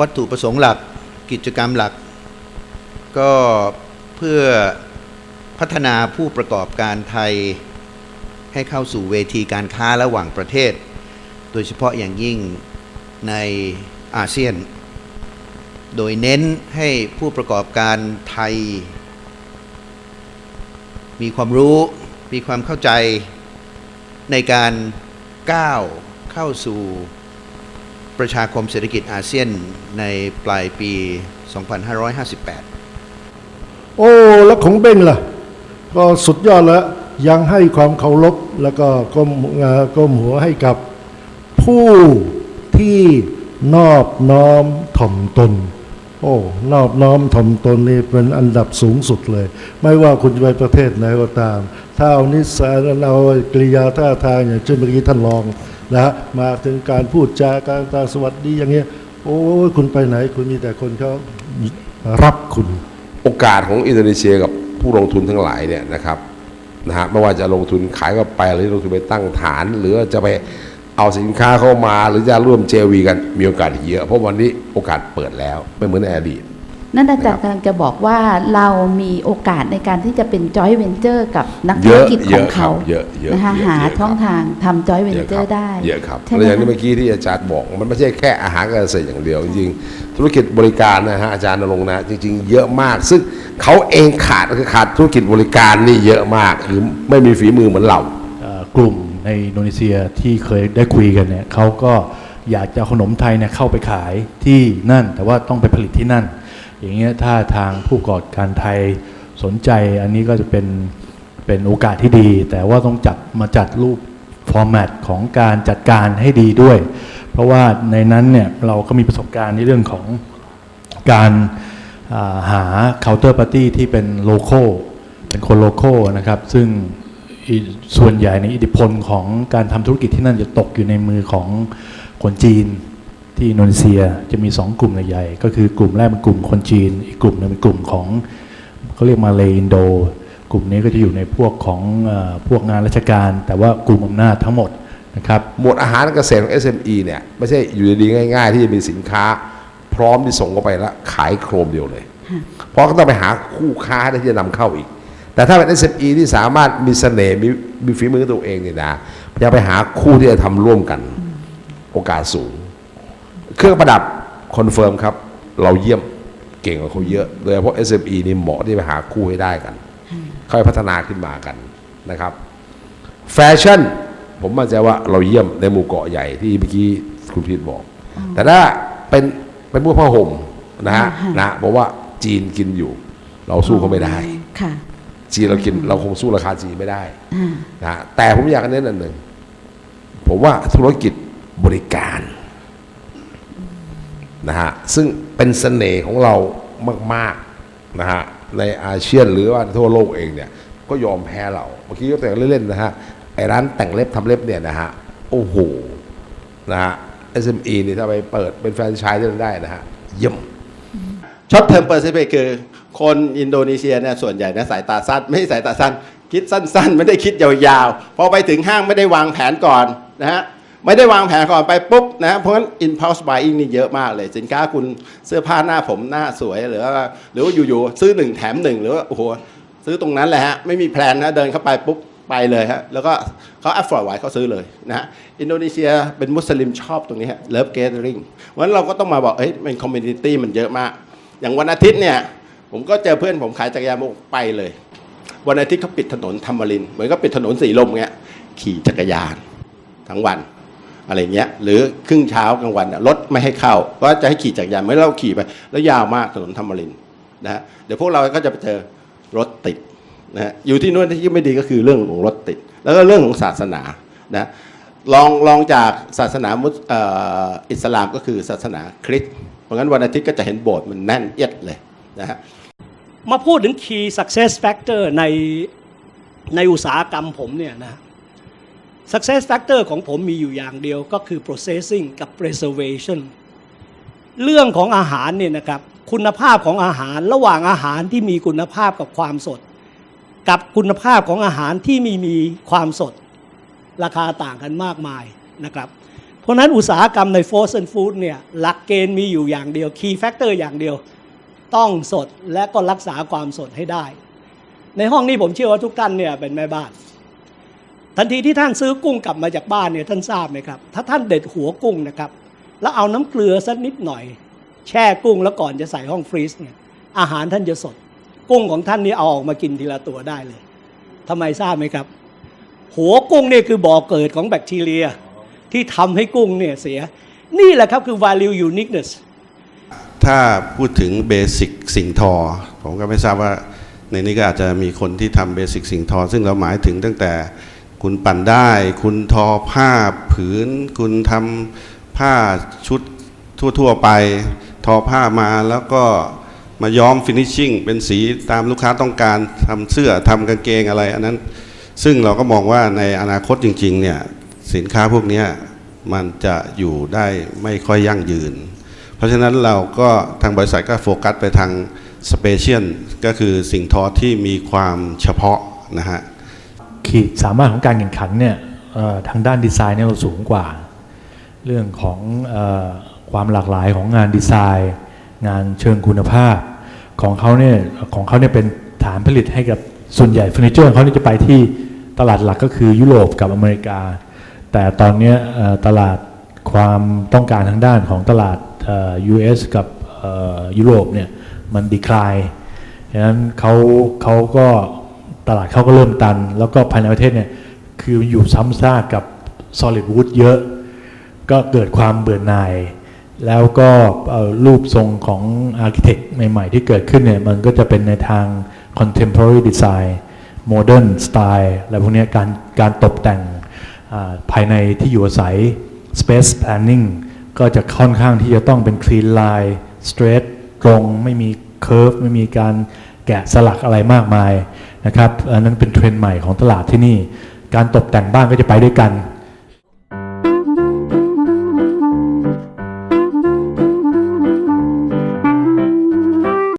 วัตถุประสงค์หลักกิจกรรมหลัก ก็เพื่อพัฒนาผู้ประกอบการไทยให้เข้าสู่เวทีการค้าระหว่างประเทศ โดยเฉพาะอย่างยิ่งในอาเซียน โดยเน้นให้ผู้ประกอบการไทย มีความรู้ มีความเข้าใจในการก้าวเข้าสู่ ประชาคมเศรษฐกิจอาเซียนในปลายปี 2558 โอ้ แล้วของเบ้งล่ะ ก็สุดยอดแล้ว ยังให้ความเคารพแล้วก็ก้มก้มหัวให้กับ ผู้ที่นอบน้อมถ่อมตน โอ้ นอบน้อมถ่อมตนนี่เป็นอันดับสูงสุดเลย ไม่ว่าคุณจะไปประเทศไหนก็ตาม ถ้าเอานิสัยเอากริยาท่าทางอย่างเช่นเมื่อกี้ท่านรอง นะฮะมาถึงการพูดจาการตาสวัสดีอย่างเงี้ยโอ้ยคุณไปไหน คุณมีแต่คนเขารับคุณโอกาสของอินโดนีเซียกับผู้ลงทุนทั้งหลายเนี่ยนะครับนะฮะไม่ว่าจะลงทุนขายก็ไปหรือลงทุนไปตั้งฐาน หรือจะไปเอาสินค้าเข้ามา หรือจะร่วมเจวีกันมีโอกาสเยอะเพราะวันนี้โอกาสเปิดแล้วไม่เหมือนในอดีต นั่นอาจารย์กำลังจะบอกว่าเรามีโอกาสในการที่จะเป็นจอยเวนเจอร์กับนักธุเยรอะกิจขเยองอะครัเขาบเยอะเยอะนะคะเยอะหาเยอะช่องครับทางทำจอยเวนเจอร์ได้เยอะครับใช่ไหมแล้วอย่างที่คะเมื่อกี้ที่อาจารย์บอก มันไม่ใช่แค่อาหารการเกษตรอย่างเดียว จริงๆธุรกิจบริการนะฮะอาจารย์นรงค์นะ จริง ๆ เยอะมาก ซึ่งเขาเองขาดก็คือขาดธุรกิจบริการนี่เยอะมากหรือไม่มีฝีมือเหมือนเราเอ่อกลุ่มในอินโดนีเซียที่เคยได้คุยกันเนี่ยเขาก็อยากจะเอาขนมไทยเนี่ยเข้าไปขายที่นั่น แต่ว่าต้องไปผลิตที่นั่น อย่างเงี้ยถ้าทางผู้ประกอบการไทยสนใจอันนี้ก็จะเป็นเป็นโอกาสที่ดี แต่ว่าต้องจัดมาจัดรูปฟอร์แมตของการจัดการให้ดีด้วย เพราะว่าในนั้นเนี่ยเราก็มีประสบการณ์ในเรื่องของการอ่าหา counter party ที่เป็นโลโก้เป็นคนโลโก้นะครับ ซึ่งส่วนใหญ่ในอิทธิพลของการทำธุรกิจที่นั่นจะตกอยู่ในมือของคนจีน ที่อินโดนีเซียจะมีสองกลุ่มใหญ่ๆก็คือกลุ่มแรกเป็นกลุ่มคนจีน อีกกลุ่มหนึงเป็นกลุ่มของเขาเรียกมาเลอินโด กลุ่มนี้ก็จะอยู่ในพวกของเออพวกงานราชการ แต่ว่ากลุ่มอำนาจทั้งหมดนะครับหมวดอาหารเกษตรของ SME เนี่ยไม่ใช่อยู่ดีๆง่าย ๆ ที่จะมีสินค้า พร้อมที่ส่งเข้าไปแล้วขายโครมเดียวเลย เพราะก็ต้องไปหาคู่ค้าที่จะนำเข้าอีก แต่ถ้าเป็น SME ที่สามารถมีเสน่ห์มีมีฝีมือตัวเองเนี่ยนะจะไปหาคู่ที่จะทำร่วมกันโอกาสสูง เครื่องประดับคอนเฟิร์มครับ เราเยี่ยมเก่งกว่าเขาเยอะโดยเฉพาะ SME นี่เหมาะที่ไปหาคู่ให้ได้กัน ค่อยพัฒนาขึ้นมากันนะครับแฟชั่นผมมั่นใจว่าเราเยี่ยมในหมู่เกาะใหญ่ที่เมื่อกี้คุณพีทบอก แต่ถ้าเป็นเป็นพวกผ้าห่มนะฮะอ่าฮะนะบอกว่าจีนกินอยู่ เราสู้เขาไม่ได้ค่ะจีนเรากินเราคงสู้ราคาจีนไม่ได้อ่านะฮะแต่ผมอยากเน้นอันหนึ่งผมว่าธุรกิจบริการ นะฮะซึ่งเป็นเสน่ห์ของเรามากๆนะฮะในอาเซียนหรือว่าทั่วโลกเองเนี่ยก็ยอมแพ้เราเมื่อกี้ก็แต่งเล่นๆนะฮะไอ้ร้านแต่งเล็บทำเล็บเนี่ยนะฮะโอ้โหนะฮะ SME นี่ถ้าไปเปิดเป็นแฟรนไชส์ได้นะฮะเยี่ยมช็อตเทอมเปอร์เซ c คือ คนอินโดนีเซียเนี่ยส่วนใหญ่นะสายตาสั้น ไม่สายตาสั้น คิดสั้น ๆ ไม่ได้คิดยาวๆพอไปถึงห้างไม่ได้วางแผนก่อนนะฮะ ไม่ได้วางแผนก่อนไปปุ๊บนะเพราะฉะนั้น impulse buying นี่เยอะมากเลย สินค้าคุณเสื้อผ้าหน้าผมหน้าสวย หรือว่าหรือว่าอยู่ๆซื้อหนึ่งแถมหนึ่งหรือว่าโอ้โหซื้อตรงนั้นแหละฮะไม่มีแพลนนะเดินเข้าไปปุ๊บไปเลยฮะแล้วก็เขา afford ไหวเขาซื้อเลยนะฮะอินโดนีเซียเป็นมุสลิมชอบตรงนี้ฮะ love gathering เพราะฉะนั้นเราก็ต้องมาบอกเอ้ยเป็น community มันเยอะมาก อย่างวันอาทิตย์เนี่ยผมก็เจอเพื่อนผมขายจักรยานบอกไปเลย วันอาทิตย์เขาปิดถนนธรรมรินเหมือนก็ปิดถนนสีลมเงี้ยขี่จักรยานทั้งวัน อะไรเงี้ยหรือครึ่งเช้ากลางวันรถไม่ให้เข้าก็จะให้ขี่จักรยานไม่เราขี่ไป แล้วยาวมากถนนธรรมรินนะฮะเดี๋ยวพวกเราก็จะไปเจอรถติดนะฮะอยู่ที่นู่นที่ไม่ดีก็คือเรื่องของรถติด แล้วก็เรื่องของศาสนานะลองลองจากศาสนามุสอ่ออิสลามก็คือศาสนาคริสต์เพราะงั้นวันอาทิตย์ก็จะเห็นโบสถ์มันแน่นเอียดเลยนะฮะมาพูดถึง key success factor ในในอุตสาหกรรมผมเนี่ยนะ success factor ของผมมีอยู่อย่างเดียวก็คือ processing กับ preservation เรื่องของอาหารเนี่ยนะครับ คุณภาพของอาหารระหว่างอาหารที่มีคุณภาพกับความสด กับคุณภาพของอาหารที่มีมีความสด ราคาต่างกันมากมายนะครับ เพราะราะฉะนั้นอุตสาหกรรมใน frozen food เนี่ยหลักเกณฑ์มีอยู่อย่างเดียว key factor อย่างเดียว ต้องสดและก็รักษาความสดให้ได้ ในห้องนี้ผมเชื่อว่าทุกท่านเนี่ยเป็นแม่บ้าน ทันทีที่ท่านซื้อกุ้งกลับมาจากบ้านเนี่ยท่านทราบไหมครับ ถ้าท่านเด็ดหัวกุ้งนะครับ แล้วเอาน้ำเกลือสักนิดหน่อย แช่กุ้งแล้วก่อนจะใส่ห้องฟรีซเนี่ยอาหารท่านจะสด กุ้งของท่านนี่เอาออกมากินทีละตัวได้เลยทำไมทราบไหมครับ หัวกุ้งนี่คือบ่อเกิดของแบคทีเรีย ที่ทำให้กุ้งเนี่ยเสีย นี่แหละครับคือ value uniqueness ถ้าพูดถึงเบสิกสิ่งทอ ผมก็ไม่ทราบว่าในนี้ก็อาจจะมีคนที่ทำเบสิกสิ่งทอ ซึ่งเราหมายถึงตั้งแต่ คุณปั่นได้ คุณทอผ้าผืน คุณทำผ้าชุดทั่ว ๆ ไป ทอผ้ามาแล้วก็มาย้อมฟินิชชิ่งเป็นสีตามลูกค้าต้องการทำเสื้อทำกางเกงอะไร อันนั้นซึ่งเราก็มองว่าในอนาคตจริงๆเนี่ยสินค้าพวกนี้มันจะอยู่ได้ไม่ค่อยยั่งยืน เพราะฉะนั้นเราก็ทางบริษัทก็โฟกัสไปทางสเปเชียลก็คือสิ่งทอที่มีความเฉพาะนะฮะ ขีดสามารถของการแข่งขันเนี่ยทางด้านดีไซน์เนี่ยเราสูงกว่า เรื่องของอความหลากหลายของงานดีไซน์ งานเชิงคุณภาพ ของเขาเนี่ยของเขาเนี่ยเป็นฐานผลิตให้กับส่วนใหญ่เฟอร์นิเจอร์ของเขานี่จะไปที่ตลาดหลักก็คือยุโรปกับอเมริกา แต่ตอนนี้ตลาดความต้องการทางด้านของตลาดเอ่อ US กับยุโรปเนี่ยมันดีคลายดังนั้นเขาเขาก็ ตลาดเขาก็เริ่มตัน แล้วก็ภายในประเทศเนี่ยคืออยู่ซ้ำซากกับ solid wood เยอะ ก็เกิดความเบื่อหน่าย แล้วก็รูปทรงของอาร์เคเต็กใหม่ ๆ ที่เกิดขึ้นเนี่ยมันก็จะเป็นในทาง contemporary design modern style อะไรพวกนี้การการตกแต่งภายในที่อยู่อาศัย space planning ก็จะค่อนข้างที่จะต้องเป็น clean line straight ตรงไม่มี curve ไม่มีการ แกะสลักอะไรมากมายนะครับอันนั้นเป็นเทรนด์ใหม่ของตลาดที่นี่ การตกแต่งบ้านก็จะไปด้วยกัน